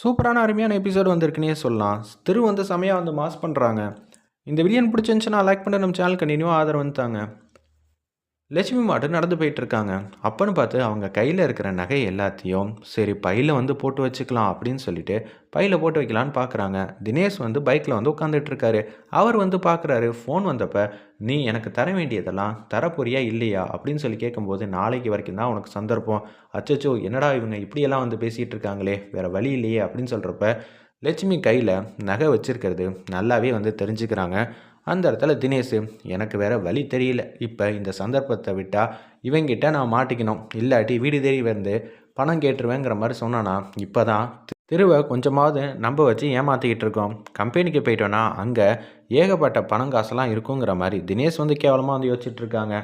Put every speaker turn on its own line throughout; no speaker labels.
சூப்பரான அருமையான எபிசோடு வந்திருக்குன்னே சொல்லலாம். திரு வந்து செமையாக வந்து மாஸ் பண்ணுறாங்க இந்த வீடியோ பிடிச்சிருந்துச்சுன்னா லைக் பண்ணி நம்ம சேனல் கண்டினியூ ஆதரவு வந்துட்டாங்க லட்சுமி மாட்டு நடந்து போயிட்டு இருக்காங்க அப்பன்னு பார்த்து அவங்க கையில் இருக்கிற நகை எல்லாத்தையும் சரி பையில் வந்து போட்டு வச்சுக்கலாம் அப்படின்னு சொல்லிட்டு பையில் போட்டு வைக்கலான்னு பார்க்குறாங்க தினேஷ் வந்து பைக்கில் வந்து உட்காந்துட்டு இருக்காரு அவர் வந்து பார்க்குறாரு ஃபோன் வந்தப்போ நீ எனக்கு தர வேண்டியதெல்லாம் தரப்போறியா இல்லையா? அப்படின்னு சொல்லி கேட்கும்போது நாளைக்கு வரைக்கும் தான் உனக்கு சந்தர்ப்பம். அச்சச்சோ என்னடா இவங்க இப்படியெல்லாம் வந்து பேசிகிட்டு இருக்காங்களே வேறு வழி இல்லையே அப்படின்னு சொல்கிறப்ப லட்சுமி கையில் நகை வச்சுருக்கிறது நல்லாவே வந்து தெரிஞ்சுக்கிறாங்க. அந்த இடத்துல தினேஷ் எனக்கு வேற வழி தெரியல. இப்போ இந்த சந்தர்ப்பத்தை விட்டால் இவங்கிட்ட நான் மாட்டிக்கணும். இல்லாட்டி வீடு தேடி வந்து பணம் கேட்டுருவேங்கிற மாதிரி சொன்னானா இப்போ தான் திருவை கொஞ்சமாவது நம்ப வச்சு ஏமாற்றிக்கிட்டு இருக்கோம். கம்பெனிக்கு போயிட்டோன்னா அங்கே ஏகப்பட்ட பணம் காசெல்லாம் இருக்குங்கிற மாதிரி தினேஷ் வந்து கேவலமாக வந்து யோசிச்சுட்டு இருக்காங்க.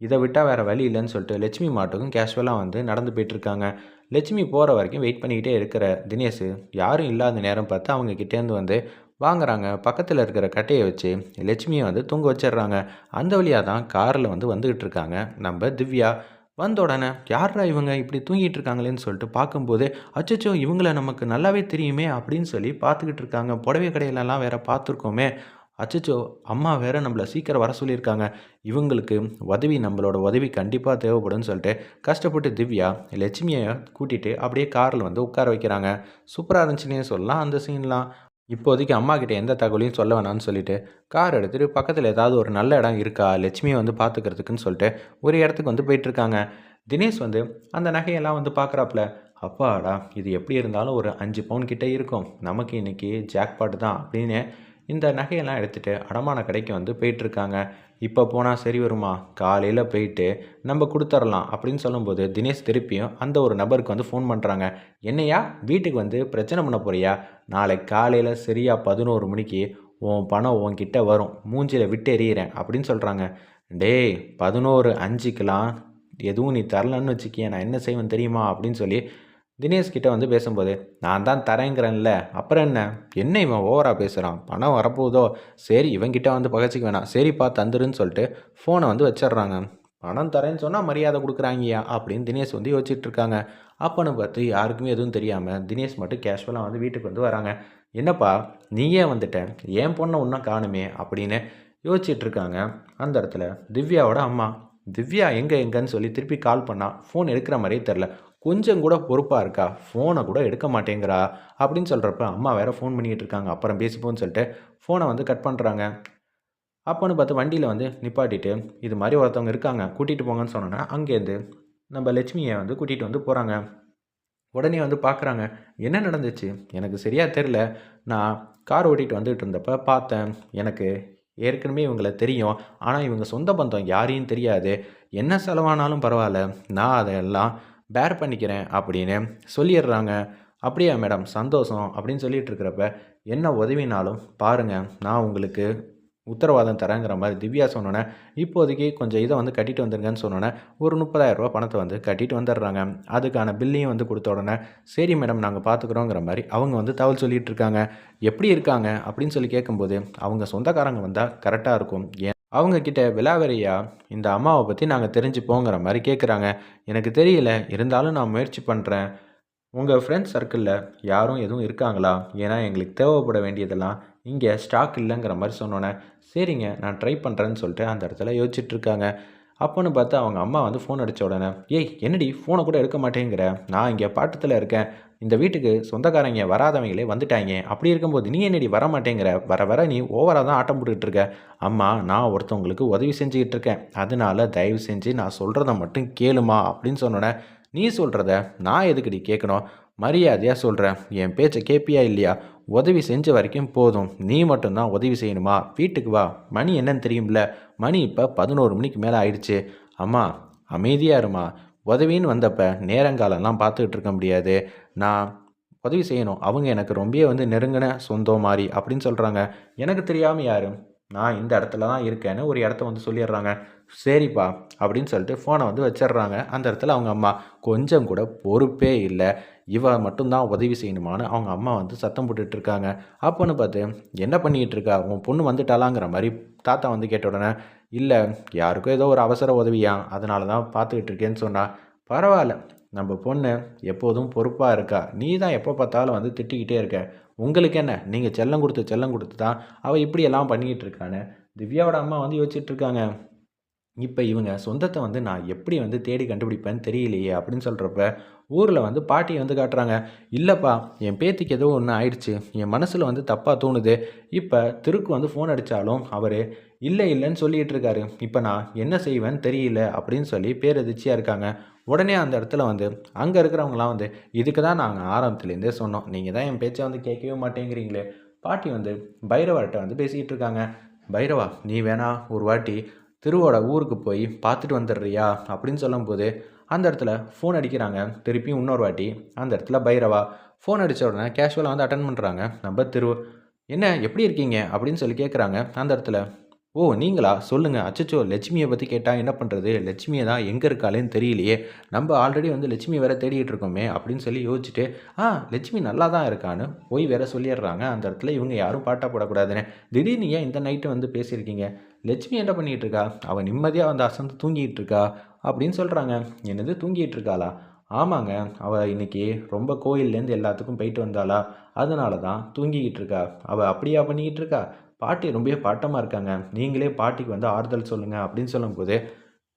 இதை விட்டால் வேறு வழி இல்லைன்னு சொல்லிட்டு லட்சுமி மாட்டுக்கும் கேஷுவலாக வந்து நடந்து போயிட்டுருக்காங்க லட்சுமி போகிற வரைக்கும் வெயிட் பண்ணிக்கிட்டே இருக்கிற தினேஷ் யாரும் இல்லாத நேரம் பார்த்து அவங்க கிட்டேருந்து வந்து வாங்குறாங்க. பக்கத்தில் இருக்கிற கட்டையை வச்சு லட்சுமியை வந்து தூங்க வச்சிடுறாங்க. அந்த வழியாக தான் காரில் வந்து வந்துக்கிட்டு இருக்காங்க. நம்ம திவ்யா வந்த உடனே யாரா இவங்க இப்படி தூங்கிட்டு இருக்காங்களேன்னு சொல்லிட்டு பார்க்கும்போது அச்சச்சோ இவங்கள நமக்கு நல்லாவே தெரியுமே அப்படின்னு சொல்லி பார்த்துக்கிட்டு இருக்காங்க. புடவை கடையிலலாம் வேற பார்த்துருக்கோமே. அச்சச்சோ அம்மா வேற நம்மளை சீக்கிரம் வர சொல்லியிருக்காங்க. இவங்களுக்கு உதவி நம்மளோட உதவி கண்டிப்பாக தேவைப்படும்னு சொல்லிட்டு கஷ்டப்பட்டு திவ்யா லட்சுமியை கூட்டிகிட்டு அப்படியே காரில் வந்து உட்கார வைக்கிறாங்க. சூப்பராக இருந்துச்சுன்னே சொல்லலாம் அந்த சீன்லாம் இப்போதைக்கு அம்மா கிட்ட எந்த தகவலையும் சொல்ல வேணாம்னு சொல்லிட்டு கார் எடுத்துகிட்டு பக்கத்தில் ஏதாவது ஒரு நல்ல இடம் இருக்கா? லட்சுமியை வந்து பார்த்துக்கிறதுக்குன்னு சொல்லிட்டு ஒரு இடத்துக்கு வந்து போயிட்டுருக்காங்க. தினேஷ் வந்து அந்த நகையெல்லாம் வந்து பார்க்குறாப்புல. அப்பாடா இது எப்படி இருந்தாலும் ஒரு அஞ்சு பவுன் கிட்டே இருக்கும். நமக்கு இன்றைக்கி ஜாக்பாட் தான் அப்படின்னு இந்த நகையெல்லாம் எடுத்துகிட்டு அடமான கடைக்கு வந்து போயிட்டுருக்காங்க. இப்போ போனால் சரி வருமா? காலையில் போயிட்டு நம்ம கொடுத்துர்லாம் அப்படின்னு சொல்லும்போது தினேஷ் திருப்பியும் அந்த ஒரு நபருக்கு வந்து ஃபோன் பண்ணுறாங்க என்னையா வீட்டுக்கு வந்து பிரச்சனை பண்ண போறியா? நாளை காலையில் சரியாக பதினோரு மணிக்கு உன் பணம் உன்கிட்ட வரும். மூஞ்சியில் விட்டு எறிகிறேன் அப்படின்னு சொல்கிறாங்க டேய் பதினோரு அஞ்சுக்கெலாம் எதுவும் நீ தரலன்னு வச்சுக்கிய நான் என்ன செய்வேன் தெரியுமா? அப்படின்னு சொல்லி தினேஷ் கிட்ட வந்து பேசும்போது நான் தான் தரேங்கிறேன்ல அப்புறம் என்ன? என்ன இவன் ஓவராக பேசுகிறான் பணம் வரப்போதோ சரி இவங்கிட்ட வந்து பகச்சிக்க வேணாம். சரிப்பா தந்துருன்னு சொல்லிட்டு ஃபோனை வந்து வச்சிடுறாங்க. பணம் தரேன்னு சொன்னால் மரியாதை கொடுக்குறாங்கயா அப்படின்னு தினேஷ் வந்து யோசிச்சுட்டு இருக்காங்க அப்பனை பார்த்து யாருக்குமே எதுவும் தெரியாமல் தினேஷ் மட்டும் கேஷுவலாக வந்து வீட்டுக்கு வந்து வராங்க. என்னப்பா நீயே வந்துட்ட? ஏன் பொண்ணை ஒன்றும் காணுமே? அப்படின்னு யோசிச்சுட்டு இருக்காங்க அந்த இடத்துல திவ்யாவோட அம்மா. திவ்யா எங்கே எங்கன்னு சொல்லி திருப்பி கால் பண்ணால் ஃபோன் எடுக்கிற மாதிரியே தெரில கொஞ்சம் கூட பொறுப்பாக இருக்கா? ஃபோனை கூட எடுக்க மாட்டேங்கிறா? அப்படின்னு சொல்கிறப்ப அம்மா வேறு ஃபோன் பண்ணிக்கிட்டு இருக்காங்க. அப்புறம் பேசிப்போன்னு சொல்லிட்டு ஃபோனை வந்து கட் பண்ணுறாங்க அப்போன்னு பார்த்து வண்டியில் வந்து நிப்பாட்டிட்டு இது மாதிரி ஒருத்தவங்க இருக்காங்க கூட்டிகிட்டு போங்கன்னு சொன்னோன்னா அங்கேருந்து நம்ம லட்சுமியை வந்து கூட்டிகிட்டு வந்து போகிறாங்க உடனே வந்து பார்க்குறாங்க என்ன நடந்துச்சு? எனக்கு சரியாக தெரில நான் கார் ஓட்டிகிட்டு வந்துட்டு இருந்தப்போ பார்த்தேன். எனக்கு ஏற்கனவே இவங்களை தெரியும். ஆனால் இவங்க சொந்த பந்தம் யாரையும் தெரியாது. என்ன செலவானாலும் பரவாயில்ல. நான் அதையெல்லாம் பேர் பண்ணிக்கிறேன் அப்படின்னு சொல்லிடுறாங்க. அப்படியா மேடம் சந்தோஷம் அப்படின்னு சொல்லிட்டு இருக்கிறப்ப என்ன உதவினாலும் பாருங்கள் நான் உங்களுக்கு உத்தரவாதம் தரேங்கிற மாதிரி திவ்யா சொன்னோன்னே இப்போதைக்கு கொஞ்சம் இதை வந்து கட்டிட்டு வந்துருங்கன்னு சொன்னோன்னே ஒரு முப்பதாயிரரூபா பணத்தை வந்து கட்டிட்டு வந்துடுறாங்க. அதுக்கான பில்லையும் வந்து கொடுத்த உடனே சரி மேடம் நாங்கள் பார்த்துக்குறோங்கிற மாதிரி அவங்க வந்து தகவல் சொல்லிகிட்டு இருக்காங்க எப்படி இருக்காங்க? அப்படின்னு சொல்லி கேட்கும்போது அவங்க சொந்தக்காரங்க வந்தால் கரெக்டாக இருக்கும். ஏன் அவங்கக்கிட்ட விலாவரியா இந்த அம்மாவை பற்றி நாங்கள் தெரிஞ்சுப்போங்கிற மாதிரி கேட்குறாங்க எனக்கு தெரியல இருந்தாலும் நான் முயற்சி பண்ணுறேன் உங்கள் ஃப்ரெண்ட்ஸ் சர்க்கிளில் யாரும் எதுவும் இருக்காங்களா? ஏன்னா எங்களுக்கு தேவைப்பட வேண்டியதெல்லாம் இங்கே ஸ்டாக் இல்லைங்கிற மாதிரி சொன்னோன்னே சரிங்க நான் ட்ரை பண்ணுறேன்னு சொல்லிட்டு அந்த இடத்துல யோசிச்சுட்ருக்காங்க அப்போன்னு பார்த்து அவங்க அம்மா வந்து ஃபோன் அடித்த உடனே ஏய் என்னடி ஃபோனை கூட எடுக்க மாட்டேங்கிற? நான் இங்கே பாட்டத்தில் இருக்கேன். இந்த வீட்டுக்கு சொந்தக்காரங்க வராதவங்களே வந்துட்டாங்க அப்படி இருக்கும்போது நீ என்னடி வர மாட்டேங்கிற வர வர நீ ஓவராக தான் ஆட்டம் போட்டுக்கிட்டு இருக்க. அம்மா நான் ஒருத்தவங்களுக்கு உதவி செஞ்சுக்கிட்டு இருக்கேன். அதனால தயவு செஞ்சு நான் சொல்கிறத மட்டும் கேளுமா? அப்படின்னு சொன்னோன்னே நீ சொல்கிறத நான் எதுக்கடி கேட்கணும் மரியாதையாக சொல்கிறேன் என் பேச்சை கேட்பியா இல்லையா? உதவி செஞ்ச வரைக்கும் போதும். நீ மட்டும்தான் உதவி செய்யணுமா? வீட்டுக்கு வா. மணி என்னன்னு தெரியும்ல? மணி இப்போ பதினோரு மணிக்கு மேலே ஆயிடுச்சு. அம்மா அமைதியாக இருமா. உதவின்னு வந்தப்ப நேரங்காலம்லாம் பார்த்துக்கிட்டு இருக்க முடியாது. நான் உதவி செய்யணும். அவங்க எனக்கு ரொம்பவே வந்து நெருங்கின சொந்தம் மாதிரி அப்படின்னு சொல்கிறாங்க எனக்கு தெரியாமல் யார்? நான் இந்த இடத்துல தான் இருக்கேன்னு ஒரு இடத்த வந்து சொல்லிடுறாங்க. சரிப்பா அப்படின்னு சொல்லிட்டு ஃபோனை வந்து வச்சிடுறாங்க. அந்த இடத்துல அவங்க அம்மா கொஞ்சம் கூட பொறுப்பே இல்லை. இவ மட்டும்தான் உதவி செய்யணுமான்னு அவங்க அம்மா வந்து சத்தம் போட்டுட்டு இருக்காங்க அப்போன்னு பார்த்து என்ன பண்ணிக்கிட்டு இருக்கா உன் பொண்ணு வந்துட்டாலாங்கிற மாதிரி தாத்தா வந்து கேட்ட உடனே இல்லை யாருக்கும் ஏதோ ஒரு அவசர உதவியா? அதனால தான் பார்த்துக்கிட்டு இருக்கேன்னு சொன்னால் பரவாயில்ல. நம்ம பொண்ணு எப்போதும் பொறுப்பாக இருக்கா? நீ தான் எப்போ பார்த்தாலும் வந்து திட்டிக்கிட்டே இருக்க. உங்களுக்கு என்ன? நீங்கள் செல்லம் கொடுத்து செல்லம் கொடுத்து தான் அவள் இப்படியெல்லாம் பண்ணிக்கிட்டு இருக்கான்னு திவ்யாவோட அம்மா வந்து யோசிச்சுட்டு இருக்காங்க இப்போ இவங்க சொந்தத்தை வந்து நான் எப்படி வந்து தேடி கண்டுபிடிப்பேன்னு தெரியலையே அப்படின்னு சொல்கிறப்ப ஊரில் வந்து பாட்டியை வந்து காட்டுறாங்க இல்லைப்பா என் பேத்திக்கு ஏதோ ஒன்று ஆயிடுச்சு என் மனசில் வந்து தப்பாக தோணுது இப்போ திருக்கு வந்து ஃபோன் அடித்தாலும் அவர் இல்லை இல்லைன்னு சொல்லிகிட்டு இருக்காரு இப்போ நான் என்ன செய்வேன்னு தெரியல அப்படின்னு சொல்லி பேரதிர்ச்சியாக இருக்காங்க. உடனே அந்த இடத்துல வந்து அங்கே இருக்கிறவங்களாம் வந்து இதுக்கு தான் நாங்கள் ஆரம்பத்துலேருந்தே சொன்னோம் நீங்கள் தான் என் பேச்சை வந்து கேட்கவே மாட்டேங்கிறீங்களே. பாட்டி வந்து பைரவர்கிட்ட வந்து பேசிக்கிட்டு இருக்காங்க பைரவா நீ வேணா ஒரு வாட்டி திருவோட ஊருக்கு போய் பார்த்துட்டு வந்துடுறியா? அப்படின்னு சொல்லும்போது அந்த இடத்துல ஃபோன் அடிக்கிறாங்க. திருப்பியும் இன்னொரு வாட்டி அந்த இடத்துல பைரவா. ஃபோன் அடித்த உடனே கேஷுவலாக வந்து அட்டன் பண்ணுறாங்க நம்ம திரு என்ன எப்படி இருக்கீங்க? அப்படின்னு சொல்லி கேட்குறாங்க அந்த இடத்துல ஓ நீங்களா? சொல்லுங்கள் அச்சச்சோ லட்சுமியை பற்றி கேட்டால் என்ன பண்ணுறது லட்சுமியை தான் எங்கே இருக்காளேன்னு தெரியலையே. நம்ம ஆல்ரெடி வந்து லட்சுமி வேற தேடிட்டு இருக்கோமே அப்படின்னு சொல்லி யோசிச்சுட்டு ஆ லட்சுமி நல்லா தான் இருக்கான்னு போய் வேற சொல்லிடுறாங்க. அந்த இடத்துல இவங்க யாரும் பாட்டா போடக்கூடாதுன்னு. திடீர்னு ஏன் இந்த நைட்டு வந்து பேசியிருக்கீங்க? லட்சுமி என்ன பண்ணிகிட்டு இருக்கா அவள் நிம்மதியாக வந்து அசந்து தூங்கிட்டு இருக்கா அப்படின்னு சொல்கிறாங்க என்னது தூங்கிட்டு இருக்காளா ஆமாங்க. அவள் இன்றைக்கி ரொம்ப கோயில்லேருந்து எல்லாத்துக்கும் போயிட்டு வந்தாளா? அதனால தான் தூங்கிக்கிட்டு இருக்கா அவள் அப்படியா பண்ணிக்கிட்டு இருக்கா பாட்டி ரொம்பவே பாட்டமாக இருக்காங்க. நீங்களே பாட்டிக்கு வந்து ஆறுதல் சொல்லுங்கள் அப்படின்னு சொல்லும்போது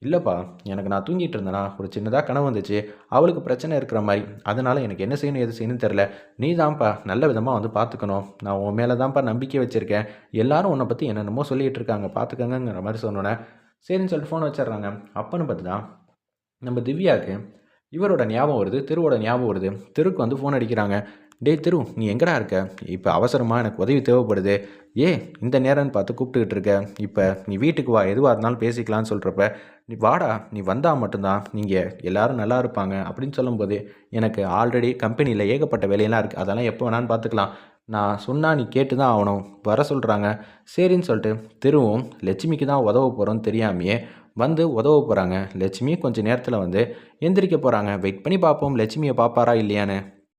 இல்லைப்பா எனக்கு நான் தூங்கிட்டு இருந்தேனா ஒரு சின்னதாக கனவு வந்துச்சு. அவளுக்கு பிரச்சனை இருக்கிற மாதிரி. அதனால் எனக்கு என்ன செய்யணும் எது செய்யணும்னு தெரில நீ தான்ப்பா நல்ல விதமாக வந்து பார்த்துக்கணும் நான் உன் மேலே தான்ப்பா நம்பிக்கை வச்சுருக்கேன். எல்லாரும் உன்னை பற்றி என்னென்னமோ சொல்லிகிட்டு இருக்காங்க. பார்த்துக்கங்கிற மாதிரி சொன்னோன்னே சரின்னு சொல்லிட்டு ஃபோன் வச்சிடுறாங்க. அப்பன்னு பார்த்து தான் நம்ம திவ்யாவுக்கு இவரோட ஞாபகம் வருது திருவோட ஞாபகம் வருது. திருக்கு வந்து ஃபோன் அடிக்கிறாங்க. டேய் திரு நீ எங்கடா இருக்க? இப்போ அவசரமாக எனக்கு உதவி தேவைப்படுது. ஏ இந்த நேரம்னு பார்த்து கூப்பிட்டுக்கிட்டு இருக்க. இப்போ நீ வீட்டுக்கு வா எதுவாக இருந்தாலும் பேசிக்கலாம்னு சொல்கிறப்ப நீ வாடா நீ வந்தால் மட்டும்தான். நீங்கள் எல்லோரும் நல்லா இருப்பாங்க. அப்படின்னு சொல்லும்போது எனக்கு ஆல்ரெடி கம்பெனியில் ஏகப்பட்ட வேலையெல்லாம் இருக்குது அதெல்லாம் எப்போ வேணாலும் பார்த்துக்கலாம். நான் சொன்னால் நீ கேட்டு தான் ஆகணும். வர சொல்கிறாங்க சரின்னு சொல்லிட்டு திருவும் லட்சுமிக்கு தான் உதவ போகிறோன்னு தெரியாமையே வந்து உதவ போகிறாங்க லட்சுமி கொஞ்சம் நேரத்தில் வந்து எந்திரிக்க போகிறாங்க வெயிட் பண்ணி பார்ப்போம். லட்சுமியை பார்ப்பாரா இல்லையான்னு.